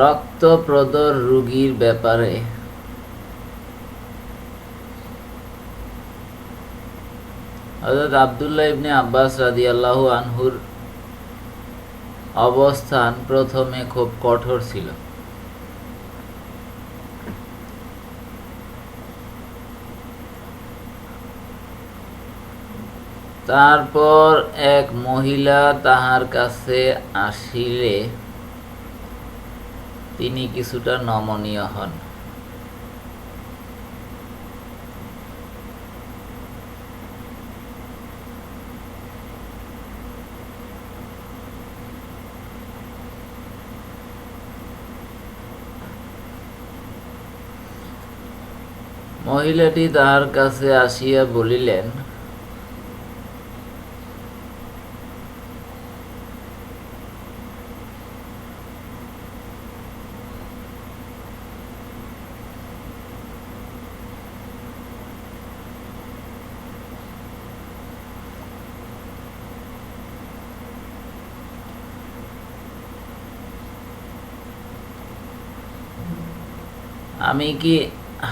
রক্তপ্রদর রোগীর ব্যাপারে। হযরত আব্দুল্লাহ ইবনে আব্বাস রাদিয়াল্লাহু আনহুর অবস্থান প্রথমে খুব কঠোর ছিল। তারপর এক মহিলা তাহার কাছে আসিলে তিনি কিছুটা নমনীয় হন। মহিলাটি তাহার কাছে আসিয়া বলিলেন আমি কি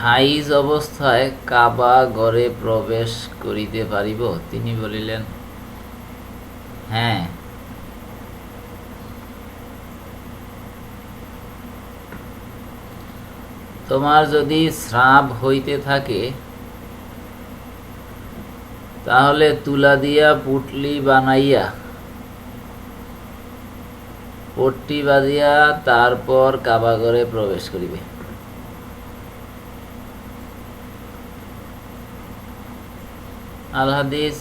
হাইজ অবস্থায় কাবা ঘরে প্রবেশ করিতে পারিব? তিনি বলিলেন হ্যাঁ। তোমার যদি স্রাব হইতে থাকে, তাহলে তুলা দিয়া পুটলি বানাইয়া, পট্টি বাঁধিয়া তারপর কাবাগরে প্রবেশ করিবে। আল হাদিস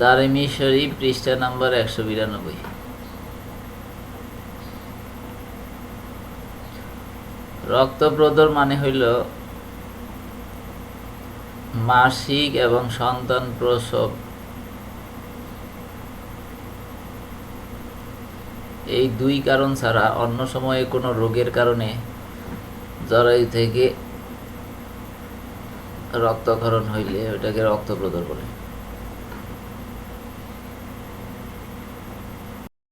দারিমি শরীফ, পৃষ্ঠা নাম্বার একশো বিরানব্বই। রক্তপ্রদর মানে হইল মাসিক এবং সন্তান প্রসব। এই দুই কারণ ছাড়া অন্য সময়ে কোনো রোগের কারণে জরায়ু থেকে রক্তক্ষরণ হইলে ওটাকে রক্তপ্রদর বলে